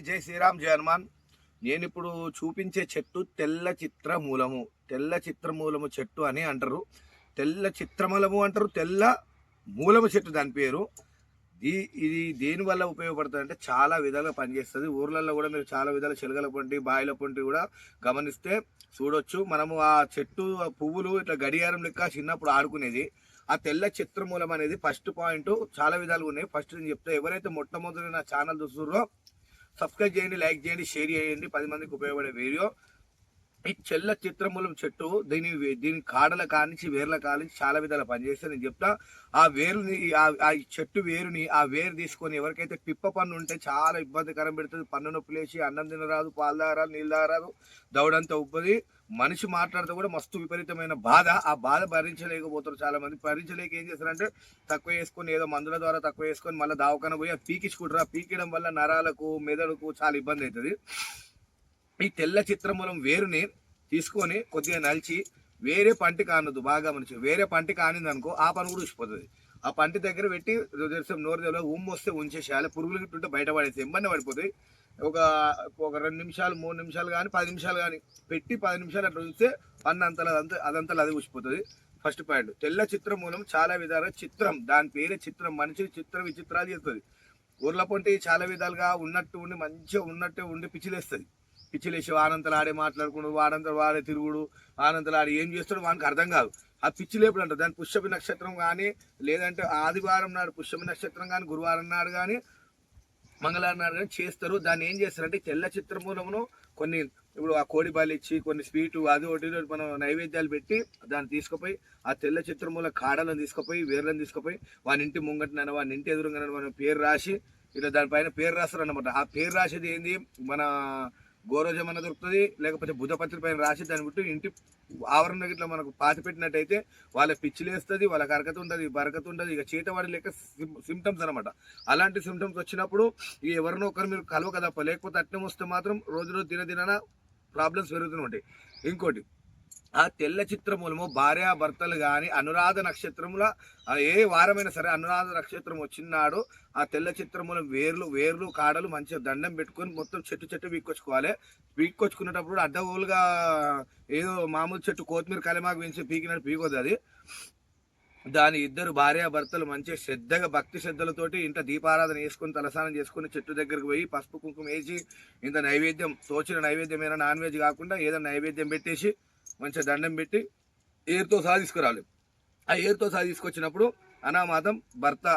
జై శ్రీరామ్ జై హనుమాన్. నేను ఇప్పుడు చూపించే చెట్టు తెల్ల చిత్రమూలము. తెల్ల చిత్రమూలము చెట్టు అని అంటారు. తెల్ల చిత్రమూలము అంటారు తెల్ల మూలము చెట్టు దాని పేరు. ఈ ఇది దేని వల్ల ఉపయోగపడుతుంది అంటే చాలా విధాలుగా పనిచేస్తుంది. ఊర్లలో కూడా మీరు చాలా విధాలు చెలగల పొంటి బాయిల పొంటి కూడా గమనిస్తే చూడొచ్చు. మనము ఆ చెట్టు ఆ పువ్వులు ఇట్లా గడియారం లెక్క చిన్నప్పుడు ఆడుకునేది. ఆ తెల్ల చిత్రమూలం అనేది ఫస్ట్ పాయింట్ చాలా విధాలుగా ఉన్నాయి. ఫస్ట్ నేను చెప్తే ఎవరైతే మొట్టమొదటి నా ఛానల్ చూస్తున్నారో సబ్స్క్రైబ్ చేయండి లైక్ చేయండి షేర్ చేయండి. పది మందికి ఉపయోగపడే వీడియో. ఈ చెల్ల చిత్రమూలం చెట్టు దీని దీని కాడల కానించి వేర్ల కానించి చాలా విధాలు పనిచేస్తే నేను చెప్తా ఆ వేరుని ఆ- చెట్టు వేరుని ఆ వేరు తీసుకొని ఎవరికైతే పిప్ప పన్ను ఉంటే చాలా ఇబ్బందికరం పెడుతుంది. పన్ను నొప్పి లేచి అన్నం తినరాదు పాలు తాగరాదు నీళ్ళు తాగరాదు దౌడంతా ఉబ్బది. మనిషి మాట్లాడితే కూడా మస్తు విపరీతమైన బాధ. ఆ బాధ భరించలేకపోతారు చాలా మంది భరించలేక ఏం చేస్తారంటే తక్కువ వేసుకొని ఏదో మందుల ద్వారా తక్కువ వేసుకొని మళ్ళీ దావకాన పోయి పీకించుకుంటారు ఆ పీకియడం వల్ల నరాలకు మెదడుకు చాలా ఇబ్బంది అవుతుంది. ఈ తెల్ల చిత్రమూలం వేరుని తీసుకొని కొద్దిగా నలిచి వేరే పంటి కానదు బాగా మంచి వేరే పంటి కానింది అనుకో ఆ పని కూడా ఉచిపోతుంది ఆ పంటి దగ్గర పెట్టి తెలుసు నోరు దగ్గర ఉమ్ము వస్తే ఉంచేసేయాలి. పురుగులు గిట్టుంటే బయట పడేసి ఇబ్బంది పడిపోతుంది. ఒక ఒక రెండు నిమిషాలు మూడు నిమిషాలు కానీ పది నిమిషాలు కానీ పెట్టి పది నిమిషాలు అట్లా ఉంచితే పన్ను అంతలా అదంతా అదంతా అది ఉసిపోతుంది ఫస్ట్ పాయింట్ తెల్ల చిత్రమూలం చాలా విధాలుగా చిత్రం. దాని పేరే చిత్రం. మనిషి చిత్ర విచిత్రాలు చేస్తుంది ఊర్ల పొంటి చాలా విధాలుగా ఉన్నట్టు ఉండి మంచిగా ఉన్నట్టే ఉండి పిచ్చిలేస్తుంది. పిచ్చిలేసి వానంతలు ఆడే మాట్లాడుకుడు వానంతలు వాడే తిరుగుడు వానంతలు ఆడి ఏం చేస్తాడు వానికి అర్థం కాదు. ఆ పిచ్చి లేపుడు అంటారు. దాని పుష్యమి నక్షత్రం కానీ లేదంటే ఆదివారం నాడు పుష్యపు నక్షత్రం కానీ గురువారం నాడు కానీ మంగళవారం నాడు కానీ చేస్తారు. దాన్ని ఏం చేస్తారంటే తెల్ల చిత్రమూలమును కొన్ని ఇప్పుడు ఆ కోడి ఇచ్చి కొన్ని స్వీటు అది ఒకటి మనం నైవేద్యాలు పెట్టి దాన్ని తీసుకుపోయి ఆ తెల్ల చిత్రమూల కాడలను తీసుకుపోయి వేర్లను తీసుకుపోయి వాని ఇంటి ముంగటనైనా వాని ఇంటి ఎదురుగా మనం పేరు రాసి ఇట్లా దానిపైన పేరు రాస్తారు అనమాట ఆ పేరు రాసేది ఏంది? మన గోరోజమన్న దొరుకుతుంది లేకపోతే బుధపత్రి పైన రాసి దాన్ని బిట్టు ఇంటి ఆవరణ ఇట్లా మనకు పాతి పెట్టినట్టయితే వాళ్ళ పిచ్చిలేస్తుంది వాళ్ళకి అరకత ఉంటుంది బరకత ఉంటుంది ఇక చేతవాడి లెక్క సిమ్టమ్స్ అనమాట అలాంటి సిమ్టమ్స్ వచ్చినప్పుడు ఇక ఎవరినో ఒకరు మీరు కలవక తప్ప లేకపోతే అట్నం వస్తే మాత్రం రోజు రోజు దినదిన ప్రాబ్లమ్స్ పెరుగుతూనే ఉంటాయి. ఇంకోటి ఆ తెల్ల చిత్రములము భార్యాభర్తలు కానీ అనురాధ నక్షత్రముల ఏ వారమైనా సరే అనురాధ నక్షత్రం వచ్చినాడు ఆ తెల్ల చిత్రముల వేర్లు వేర్లు కాడలు మంచిగా దండం పెట్టుకొని మొత్తం చెట్టు చెట్టు పీక్కొచ్చుకోవాలి. పీక్కొచ్చుకునేటప్పుడు అడ్డగోలుగా ఏదో మామూలు చెట్టు కొత్తిమీర కలిమాకు పెంచి పీకినట్టు పీకొద్దు అది. దాని ఇద్దరు భార్యాభర్తలు భర్తలు మంచిగా శ్రద్ధగా భక్తి శ్రద్ధలతోటి ఇంత దీపారాధన చేసుకుని తలస్నానం చేసుకుని చెట్టు దగ్గరికి పోయి పసుపు కుంకుమ వేసి ఇంత నైవేద్యం తోచిన నైవేద్యం ఏమైనా నాన్ వెజ్ కాకుండా ఏదైనా నైవేద్యం పెట్టేసి మంచిగా దండం పెట్టి ఏరుతో సహా తీసుకురావాలి ఆ ఏరుతో సహా తీసుకొచ్చినప్పుడు అనామాతం భర్త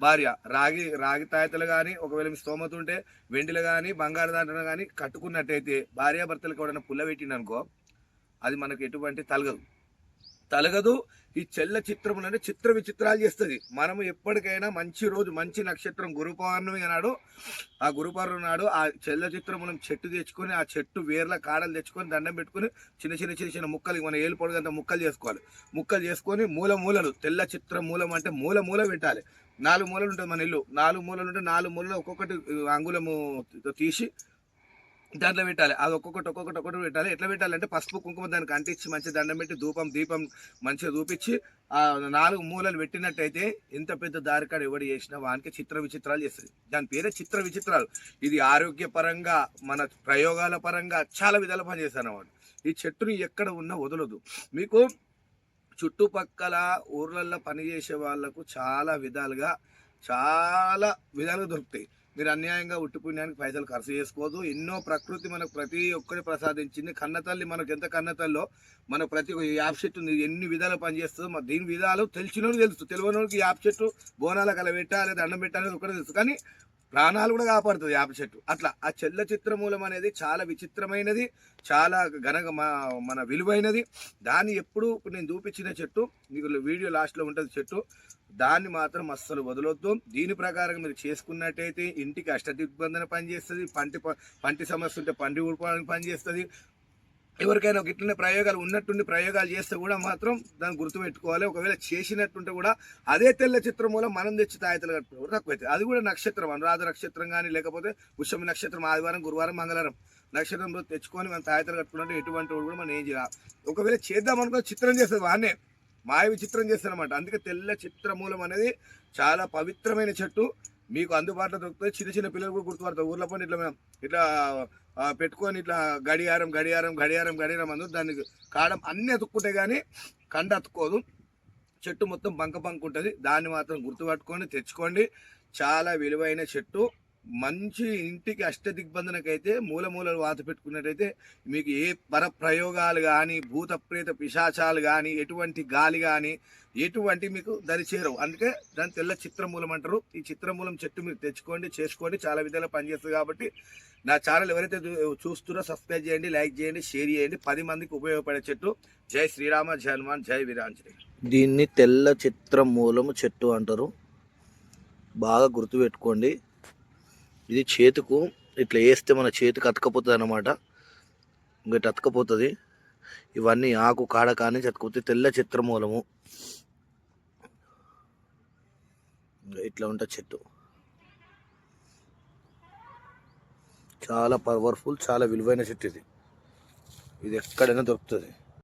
భార్య రాగి రాగి తాయతలు కానీ ఒకవేళ మీ స్తోమత ఉంటే వెండిలు కానీ బంగారు దాంట్లో కానీ కట్టుకున్నట్టయితే భార్యాభర్తలకు ఎవడైనా పుల్ల పెట్టిండనుకో అది మనకు ఎటువంటి తలగదు. తలగదు. ఈ చెల్ల చిత్రములనే చిత్ర విచిత్రాలు చేస్తుంది. మనము ఎప్పటికైనా మంచి రోజు మంచి నక్షత్రం గురు పౌర్ణమి నాడు ఆ గురు పౌర్ణమి నాడు ఆ చెల్ల చిత్రం మనం చెట్టు తెచ్చుకొని ఆ చెట్టు వేర్ల కాడలు తెచ్చుకొని దండం పెట్టుకొని చిన్న చిన్న చిన్న చిన్న ముక్కలు మన ఏలు పొడుగంత ముక్కలు చేసుకోవాలి. ముక్కలు చేసుకొని మూల మూలలు తెల్ల చిత్రం మూలం అంటే మూల మూల పెట్టాలి. నాలుగు మూలలు ఉంటుంది మన ఇల్లు. నాలుగు మూలలు ఉంటే నాలుగు మూలలో ఒక్కొక్కటి అంగుళము తీసి దాంట్లో పెట్టాలి. అది ఒక్కొక్కటి ఒక్కొక్కటి ఒక్కొక్కటి పెట్టాలి. ఎట్లా పెట్టాలంటే పసుపు కుంకుమ దానికి అంటించి మంచి దండం పెట్టి ధూపం దీపం మంచిగా చూపించి ఆ నాలుగు మూలలు పెట్టినట్టయితే ఎంత పెద్ద దారికాడ ఎవడు చేసినా వానికి చిత్ర విచిత్రాలు చేస్తుంది. దాని పేరే చిత్ర విచిత్రాలు. ఇది ఆరోగ్యపరంగా మన ప్రయోగాల పరంగా చాలా విధాలు పనిచేస్తాను అన్నమాట ఈ చెట్టుని ఎక్కడ ఉన్నా వదలదు మీకు చుట్టుపక్కల ఊర్లలో పనిచేసే వాళ్ళకు చాలా విధాలుగా చాలా విధాలుగా దొరుకుతాయి. మీరు అన్యాయంగా ఉట్టిపుణ్యానికి పైసలు ఖర్చు చేసుకోవద్దు ఎన్నో ప్రకృతి మనకు ప్రతి ఒక్కటి ప్రసాదించింది. కన్నతల్లి మనకు ఎంత కన్నతల్లో మనకు ప్రతి ఒక్క యాప్ చెట్టు ఎన్ని విధాలు పనిచేస్తుందో మరి దీని విధాలు తెలిసినోడు తెలుసు. తెలియనోడికి యాప్ చెట్టు బోనాలకు అలా పెట్టాలి దండం పెట్టాలి ఒకటి తెలుసు. కానీ ప్రాణాలు కూడా కాపాడుతుంది యాప చెట్టు. అట్లా ఆ చెల్ల చిత్రమూలం అనేది చాలా విచిత్రమైనది చాలా ఘనగా మా- మన విలువైనది. దాన్ని ఎప్పుడు ఇప్పుడు నేను చూపించిన చెట్టు మీకు వీడియో లాస్ట్లో ఉంటుంది చెట్టు. దాన్ని మాత్రం అస్సలు వదలొద్దు. దీని ప్రకారం మీరు చేసుకున్నట్టయితే ఇంటికి అష్టదిగ్బంధన పనిచేస్తుంది పంటి ప- పంటి సమస్య ఉంటే పంటి ఊడిపోవడానికి పనిచేస్తుంది. ఎవరికైనా ఒక ఇట్లనే ప్రయోగాలు ఉన్నట్టుండి ప్రయోగాలు చేస్తే కూడా మాత్రం దాన్ని గుర్తుపెట్టుకోవాలి. ఒకవేళ చేసినట్టుంటే కూడా అదే తెల్ల చిత్రం మూలం మనం తెచ్చి తాయతలు కట్టుకోవడం తక్కువైతే తక్కువ అది కూడా నక్షత్రం అనురాధ నక్షత్రం కానీ లేకపోతే పుష్యమి నక్షత్రం ఆదివారం గురువారం మంగళవారం నక్షత్రం రోజు తెచ్చుకొని మనం తాయతలు కట్టుకుంటే ఎటువంటి కూడా మనం ఏం చేయాలి? ఒకవేళ చేద్దాం అనుకో చిత్రం చేస్తుంది వాన్నే మాయ విచిత్రం చేస్తారన్నమాట అందుకే తెల్ల చిత్రమూలం అనేది చాలా పవిత్రమైన చెట్టు. మీకు అందుబాటులో దొరుకుతుంది చిన్న చిన్న పిల్లలు కూడా గుర్తుపడతారు. ఊర్లో పని ఇట్లా మనం ఇట్లా పెట్టుకొని ఇట్లా గడియారం గడియారం గడియారం గడియారం అందు దానికి కాడం అన్నీ అతుక్కుంటాయి కానీ కండ అతుక్కోదు. చెట్టు మొత్తం బంక బంక ఉంటుంది. దాన్ని మాత్రం గుర్తుపట్టుకొని తెచ్చుకోండి. చాలా విలువైన చెట్టు. మంచి ఇంటికి అష్ట దిగ్బంధనకైతే మూల మూలలు వాత పెట్టుకున్నట్టయితే మీకు ఏ పర ప్రయోగాలు కానీ భూతప్రేత పిశాచాలు కానీ ఎటువంటి గాలి కానీ ఎటువంటి మీకు దరిచేరవు అందుకే దాని తెల్ల చిత్రమూలం అంటారు. ఈ చిత్రమూలం చెట్టు మీరు తెచ్చుకోండి చేసుకోండి. చాలా విధాలు పనిచేస్తుంది కాబట్టి నా ఛానల్ ఎవరైతే చూస్తున్నారో సబ్స్క్రైబ్ చేయండి లైక్ చేయండి షేర్ చేయండి. పది మందికి ఉపయోగపడే చెట్టు. జై శ్రీరామ జై హనుమాన్ జై వీరాంజలి దీన్ని తెల్ల చిత్రమూలము చెట్టు అంటారు. బాగా గుర్తుపెట్టుకోండి. ఇది చేతుకు ఇట్లా వేస్తే మన చేతికి అతకపోతుంది అనమాట ఇంకటి అతకపోతుంది. ఇవన్నీ ఆకు కాడ కానీ చతకపోతే తెల్ల చిత్రమూలము ఇట్లా ఉంటుంది చెట్టు. చాలా పవర్ఫుల్ చాలా విలువైన చెట్టు ఇది. ఇది ఎక్కడైనా దొరుకుతుంది.